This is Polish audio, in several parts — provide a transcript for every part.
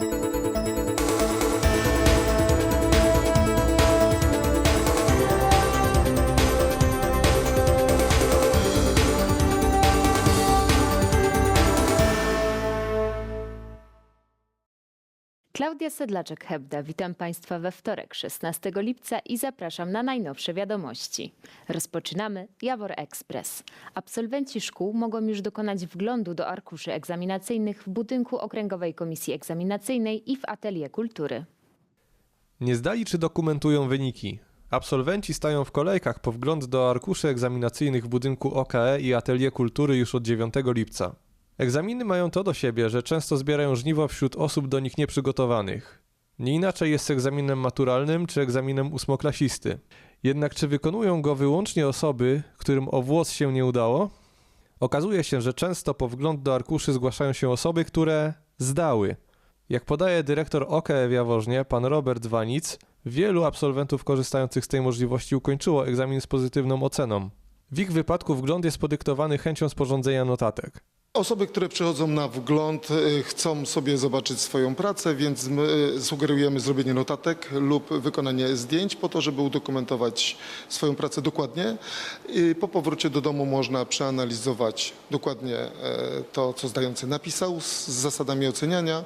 thank you Klaudia Sedlaczek-Hebda, witam Państwa we wtorek, 16 lipca i zapraszam na najnowsze wiadomości. Rozpoczynamy Jawor Express. Absolwenci szkół mogą już dokonać wglądu do arkuszy egzaminacyjnych w budynku Okręgowej Komisji Egzaminacyjnej i w Atelier Kultury. Nie zdali czy dokumentują wyniki. Absolwenci stają w kolejkach po wgląd do arkuszy egzaminacyjnych w budynku OKE i Atelier Kultury już od 9 lipca. Egzaminy mają to do siebie, że często zbierają żniwo wśród osób do nich nieprzygotowanych. Nie inaczej jest z egzaminem maturalnym czy egzaminem ósmoklasisty. Jednak czy wykonują go wyłącznie osoby, którym o włos się nie udało? Okazuje się, że często po wgląd do arkuszy zgłaszają się osoby, które zdały. Jak podaje dyrektor OKE w Jaworznie, pan Robert Wanic, wielu absolwentów korzystających z tej możliwości ukończyło egzamin z pozytywną oceną. W ich wypadku wgląd jest podyktowany chęcią sporządzenia notatek. Osoby, które przychodzą na wgląd, y, chcą sobie zobaczyć swoją pracę, więc y, sugerujemy zrobienie notatek lub wykonanie zdjęć po to, żeby udokumentować swoją pracę dokładnie. I Po powrocie do domu można przeanalizować dokładnie e, to, co zdający napisał z zasadami oceniania.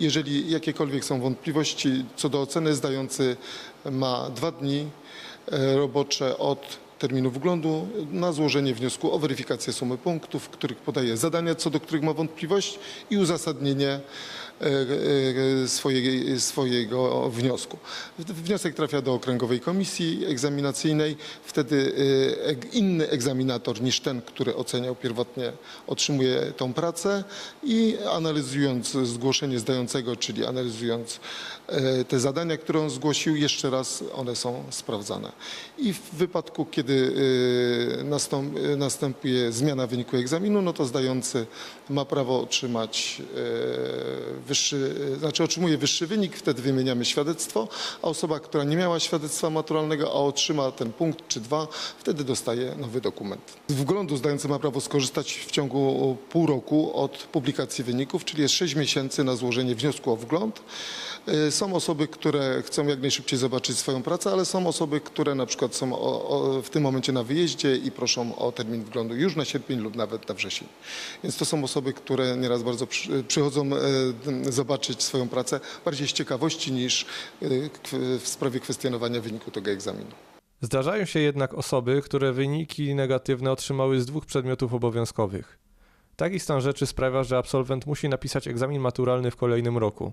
Jeżeli jakiekolwiek są wątpliwości co do oceny, zdający ma dwa dni e, robocze od terminu wglądu na złożenie wniosku o weryfikację sumy punktów, w których podaje zadania, co do których ma wątpliwość i uzasadnienie e, e, swojego wniosku. Wniosek trafia do Okręgowej Komisji Egzaminacyjnej. Wtedy e, inny egzaminator niż ten, który oceniał pierwotnie, otrzymuje tą pracę i analizując zgłoszenie zdającego, czyli analizując te zadania, które on zgłosił, jeszcze raz one są sprawdzane. I w wypadku, kiedy e, nastąp, e, następuje zmiana wyniku egzaminu, no to zdający ma prawo otrzymać e, wyższy, znaczy otrzymuje wyższy wynik, wtedy wymieniamy świadectwo, a osoba, która nie miała świadectwa maturalnego, a otrzyma ten punkt czy dwa, wtedy dostaje nowy dokument. Z wglądu zdający ma prawo skorzystać w ciągu pół roku od publikacji wyników, czyli jest 6 miesięcy na złożenie wniosku o wgląd. Są osoby, które chcą jak najszybciej zobaczyć swoją pracę, ale są osoby, które na przykład są w tym momencie na wyjeździe i proszą o termin wglądu już na sierpień lub nawet na wrzesień. Więc to są osoby, które nieraz bardzo przy, przychodzą e, zobaczyć swoją pracę bardziej z ciekawości niż e, w sprawie kwestionowania wyniku tego egzaminu. Zdarzają się jednak osoby, które wyniki negatywne otrzymały z dwóch przedmiotów obowiązkowych. Taki stan rzeczy sprawia, że absolwent musi napisać egzamin maturalny w kolejnym roku.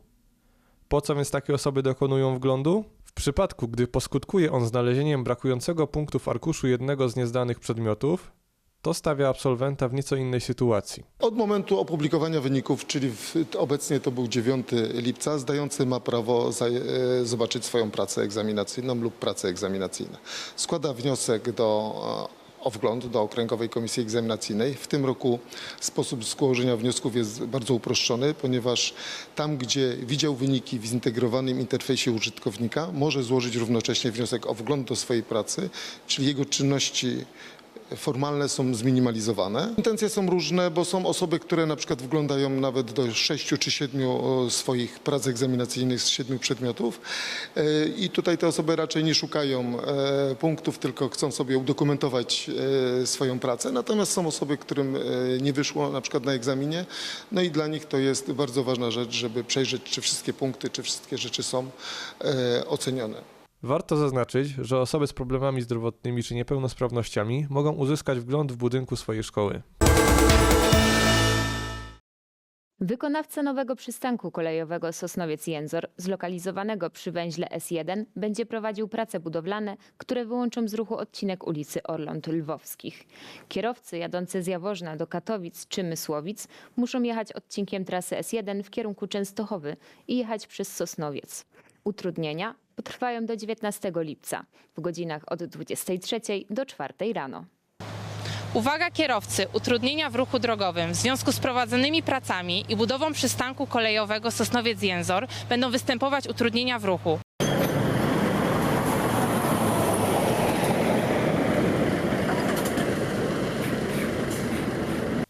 Po co więc takie osoby dokonują wglądu? Przypadku, gdy poskutkuje on znalezieniem brakującego punktu w arkuszu jednego z niezdanych przedmiotów, to stawia absolwenta w nieco innej sytuacji. Od momentu opublikowania wyników, czyli w, obecnie to był 9 lipca, zdający ma prawo za, e, zobaczyć swoją pracę egzaminacyjną lub pracę egzaminacyjną. Składa wniosek do, e, o wgląd do Okręgowej Komisji Egzaminacyjnej. W tym roku sposób złożenia wniosków jest bardzo uproszczony, ponieważ tam, gdzie widział wyniki w zintegrowanym interfejsie użytkownika, może złożyć równocześnie wniosek o wgląd do swojej pracy, czyli jego czynności formalne są zminimalizowane. Intencje są różne, bo są osoby, które na przykład wglądają nawet do sześciu czy siedmiu o, swoich prac egzaminacyjnych z siedmiu przedmiotów E, i tutaj te osoby raczej nie szukają e, punktów, tylko chcą sobie udokumentować e, swoją pracę. Natomiast są osoby, którym e, nie wyszło na przykład na egzaminie, no i dla nich to jest bardzo ważna rzecz, żeby przejrzeć, czy wszystkie punkty, czy wszystkie rzeczy są e, ocenione. Warto zaznaczyć, że osoby z problemami zdrowotnymi czy niepełnosprawnościami mogą uzyskać wgląd w budynku swojej szkoły. Wykonawca nowego przystanku kolejowego Sosnowiec-Jęzor, zlokalizowanego przy węźle S1, będzie prowadził prace budowlane, które wyłączą z ruchu odcinek ulicy Orląt Lwowskich. Kierowcy jadący z Jaworzna do Katowic czy Mysłowic muszą jechać odcinkiem trasy S1 w kierunku Częstochowy i jechać przez Sosnowiec. Utrudnienia potrwają do 19 lipca w godzinach od 23 do 4 rano. Uwaga kierowcy, utrudnienia w ruchu drogowym w związku z prowadzonymi pracami i budową przystanku kolejowego Sosnowiec-Jęzor będą występować utrudnienia w ruchu.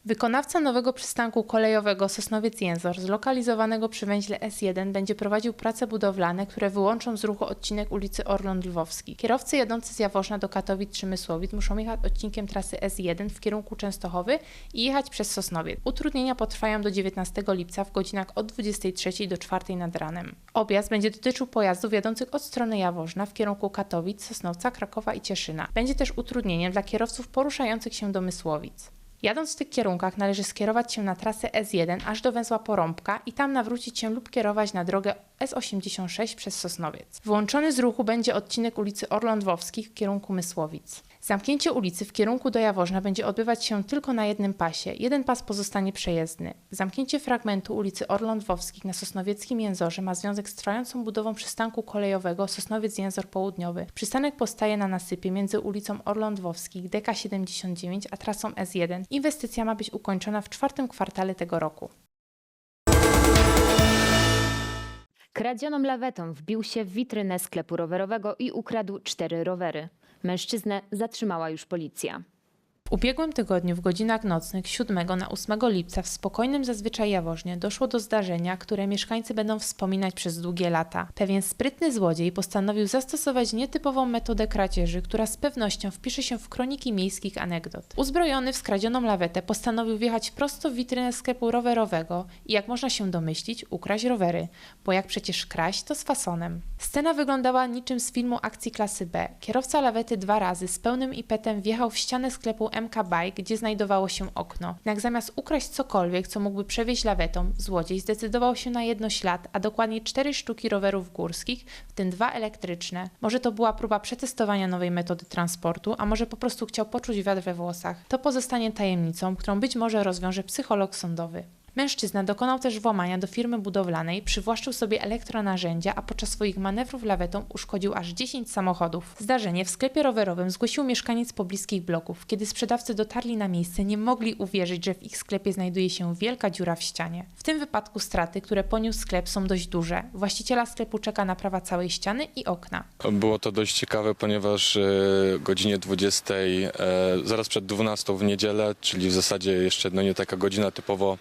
Wykonawca nowego przystanku kolejowego Sosnowiec-Jęzor, zlokalizowanego przy węźle S1, będzie prowadził prace budowlane, które wyłączą z ruchu odcinek ulicy Orląt Lwowski. Kierowcy jadący z Jaworzna do Katowic czy Mysłowic muszą jechać odcinkiem trasy S1 w kierunku Częstochowy i jechać przez Sosnowiec. Utrudnienia potrwają do 19 lipca w godzinach od 23 do 4 nad ranem. Objazd będzie dotyczył pojazdów jadących od strony Jaworzna w kierunku Katowic, Sosnowca, Krakowa i Cieszyna. Będzie też utrudnieniem dla kierowców poruszających się do Mysłowic. Jadąc w tych kierunkach należy skierować się na trasę S1 aż do węzła Porąbka i tam nawrócić się lub kierować na drogę S86 przez Sosnowiec. Wyłączony z ruchu będzie odcinek ulicy Orląt-Wowskich w kierunku Mysłowic. Zamknięcie ulicy w kierunku do Jaworzna będzie odbywać się tylko na jednym pasie. Jeden pas pozostanie przejezdny. Zamknięcie fragmentu ulicy Orląt-Wowskich na Sosnowieckim Jęzorze ma związek z trwającą budową przystanku kolejowego Sosnowiec-Jęzor Południowy. Przystanek powstaje na nasypie między ulicą Orląt-Wowskich DK79 a trasą S1. Inwestycja ma być ukończona w czwartym kwartale tego roku. Kradzioną lawetą wbił się w witrynę sklepu rowerowego i ukradł cztery rowery. Mężczyznę zatrzymała już policja. W ubiegłym tygodniu w godzinach nocnych 7 na 8 lipca w spokojnym zazwyczaj Jaworznie doszło do zdarzenia, które mieszkańcy będą wspominać przez długie lata. Pewien sprytny złodziej postanowił zastosować nietypową metodę kradzieży, która z pewnością wpisze się w kroniki miejskich anegdot. Uzbrojony w skradzioną lawetę postanowił wjechać prosto w witrynę sklepu rowerowego i jak można się domyślić, ukraść rowery, bo jak przecież kraść to z fasonem. Scena wyglądała niczym z filmu akcji klasy B. Kierowca lawety dwa razy z pełnym impetem wjechał w ścianę sklepu MK Bike, gdzie znajdowało się okno. Jednak zamiast ukraść cokolwiek, co mógłby przewieźć lawetą, złodziej zdecydował się na jedno ślad, a dokładnie cztery sztuki rowerów górskich, w tym dwa elektryczne. Może to była próba przetestowania nowej metody transportu, a może po prostu chciał poczuć wiatr we włosach. To pozostanie tajemnicą, którą być może rozwiąże psycholog sądowy. Mężczyzna dokonał też włamania do firmy budowlanej, przywłaszczył sobie elektronarzędzia, a podczas swoich manewrów lawetą uszkodził aż 10 samochodów. Zdarzenie w sklepie rowerowym zgłosił mieszkaniec pobliskich bloków. Kiedy sprzedawcy dotarli na miejsce, nie mogli uwierzyć, że w ich sklepie znajduje się wielka dziura w ścianie. W tym wypadku straty, które poniósł sklep są dość duże. Właściciela sklepu czeka naprawa całej ściany i okna. Było to dość ciekawe, ponieważ e, godzinie 20, e, zaraz przed 12 w niedzielę, czyli w zasadzie jeszcze no nie taka godzina typowo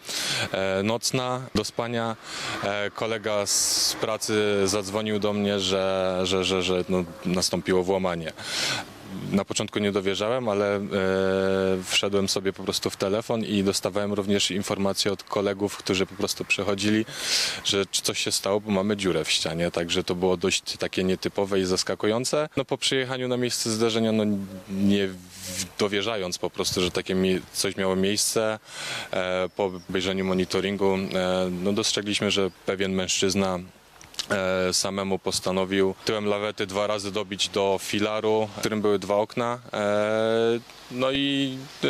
nocna do spania, e, kolega z pracy zadzwonił do mnie, że, że, że, że no, nastąpiło włamanie. Na początku nie dowierzałem, ale e, wszedłem sobie po prostu w telefon i dostawałem również informacje od kolegów, którzy po prostu przychodzili, że coś się stało, bo mamy dziurę w ścianie, także to było dość takie nietypowe i zaskakujące. No po przyjechaniu na miejsce zdarzenia, no nie dowierzając po prostu, że takie coś miało miejsce, e, po obejrzeniu monitoringu, e, no dostrzegliśmy, że pewien mężczyzna samemu postanowił tyłem lawety dwa razy dobić do filaru, w którym były dwa okna. E, no i e,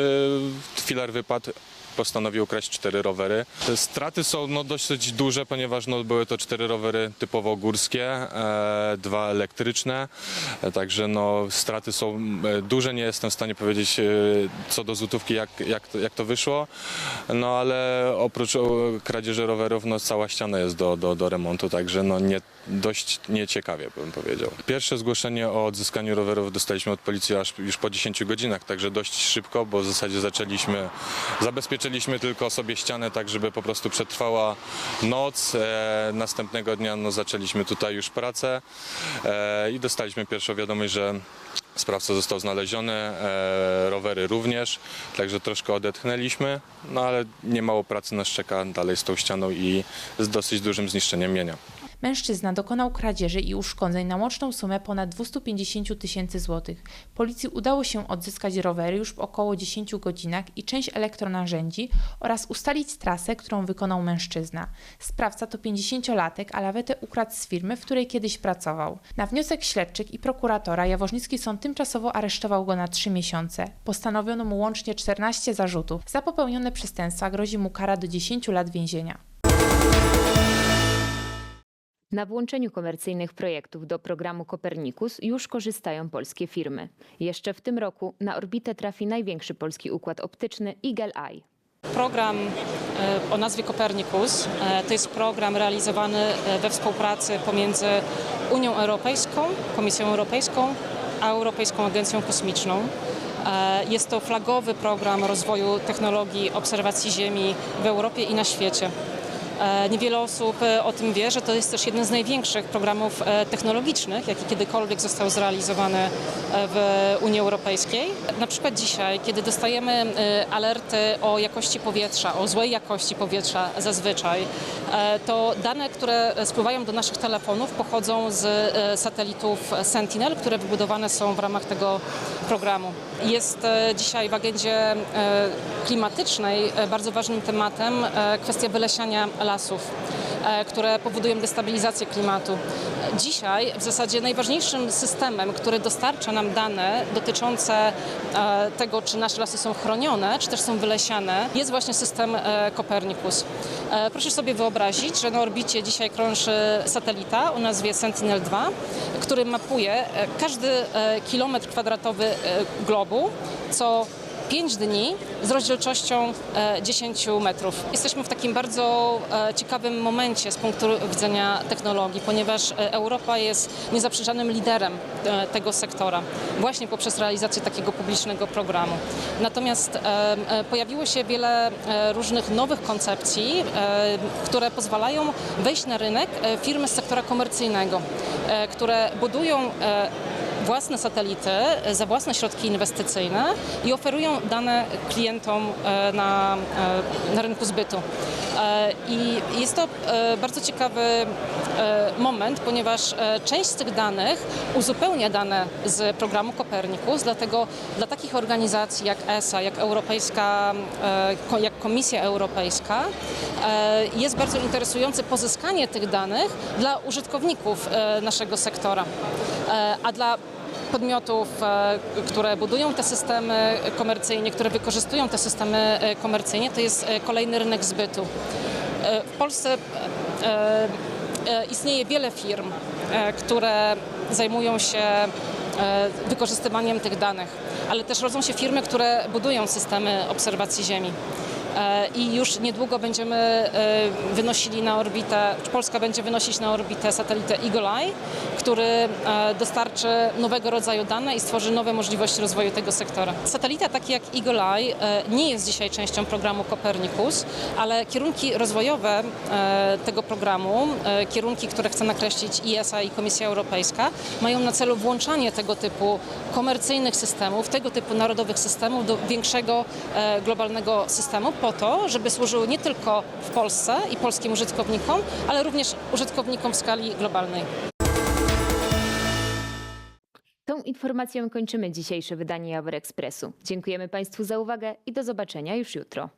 filar wypadł. Postanowił ukraść cztery rowery. Straty są no, dosyć duże, ponieważ no, były to cztery rowery typowo górskie, e, dwa elektryczne. E, także no, straty są e, duże. Nie jestem w stanie powiedzieć e, co do złotówki, jak, jak, to, jak to wyszło. No ale oprócz o, kradzieży rowerów, no, cała ściana jest do, do, do remontu, także no, nie, dość nieciekawie bym powiedział. Pierwsze zgłoszenie o odzyskaniu rowerów dostaliśmy od policji aż już po 10 godzinach, także dość szybko, bo w zasadzie zaczęliśmy, zabezpieczyliśmy tylko sobie ścianę tak, żeby po prostu przetrwała noc. E, następnego dnia no, zaczęliśmy tutaj już pracę e, i dostaliśmy pierwszą wiadomość, że Sprawca został znaleziony, e, rowery również, także troszkę odetchnęliśmy, no ale niemało pracy nas czeka dalej z tą ścianą i z dosyć dużym zniszczeniem mienia. Mężczyzna dokonał kradzieży i uszkodzeń na łączną sumę ponad 250 tysięcy złotych. Policji udało się odzyskać rowery już w około 10 godzinach i część elektronarzędzi oraz ustalić trasę, którą wykonał mężczyzna. Sprawca to 50-latek, a lawetę ukradł z firmy, w której kiedyś pracował. Na wniosek śledczych i prokuratora Jaworznicki Sąd tymczasowo aresztował go na 3 miesiące. Postanowiono mu łącznie 14 zarzutów. Za popełnione przestępstwa grozi mu kara do 10 lat więzienia. Na włączeniu komercyjnych projektów do programu Kopernikus już korzystają polskie firmy. Jeszcze w tym roku na orbitę trafi największy polski układ optyczny Eagle Eye. Program e, o nazwie Kopernikus e, to jest program realizowany e, we współpracy pomiędzy Unią Europejską, Komisją Europejską a Europejską Agencją Kosmiczną. Jest to flagowy program rozwoju technologii obserwacji Ziemi w Europie i na świecie. E, Niewiele osób e, o tym wie, że to jest też jeden z największych programów e, technologicznych, jaki kiedykolwiek został zrealizowany w Unii Europejskiej. Na przykład dzisiaj, kiedy dostajemy alerty o jakości powietrza, o złej jakości powietrza zazwyczaj, to dane, które spływają do naszych telefonów pochodzą z satelitów Sentinel, które wybudowane są w ramach tego programu. Jest dzisiaj w agendzie klimatycznej bardzo ważnym tematem kwestia wylesiania lasów, e, które powodują destabilizację klimatu. Dzisiaj w zasadzie najważniejszym systemem, który dostarcza nam dane dotyczące e, tego, czy nasze lasy są chronione, czy też są wylesiane, jest właśnie system Copernicus. E, Proszę sobie wyobrazić, że na orbicie dzisiaj krąży satelita o nazwie Sentinel-2, który mapuje każdy kilometr kwadratowy globu, co 5 dni z rozdzielczością e, 10 metrów. Jesteśmy w takim bardzo e, ciekawym momencie z punktu widzenia technologii, ponieważ e, Europa jest niezaprzeczanym liderem e, tego sektora, właśnie poprzez realizację takiego publicznego programu. Natomiast e, e, pojawiło się wiele e, różnych nowych koncepcji, e, które pozwalają wejść na rynek e, firmy z sektora komercyjnego, e, które budują e, własne satelity e, za własne środki inwestycyjne i oferują dane klientom e, na, e, na rynku zbytu. I jest to bardzo ciekawy moment, ponieważ część z tych danych uzupełnia dane z programu Copernicus, dlatego dla takich organizacji jak ESA, jak Europejska, jak Komisja Europejska jest bardzo interesujące pozyskanie tych danych dla użytkowników naszego sektora. A dla podmiotów, e, które budują te systemy komercyjnie, które wykorzystują te systemy e, komercyjnie, to jest e, kolejny rynek zbytu. W Polsce istnieje wiele firm, które zajmują się wykorzystywaniem tych danych, ale też rodzą się firmy, które budują systemy obserwacji Ziemi. E, I już niedługo będziemy e, wynosili na orbitę, Polska będzie wynosić na orbitę satelitę Eagle Eye, który e, dostarczy nowego rodzaju dane i stworzy nowe możliwości rozwoju tego sektora. Satelita taki jak Eagle Eye e, nie jest dzisiaj częścią programu Copernicus, ale kierunki rozwojowe tego programu, kierunki, które chce nakreślić ISA i Komisja Europejska, mają na celu włączanie tego typu komercyjnych systemów, tego typu narodowych systemów do większego globalnego systemu po to, żeby służyły nie tylko w Polsce i polskim użytkownikom, ale również użytkownikom w skali globalnej. Tą informacją kończymy dzisiejsze wydanie Jawor Ekspresu. Dziękujemy Państwu za uwagę i do zobaczenia już jutro.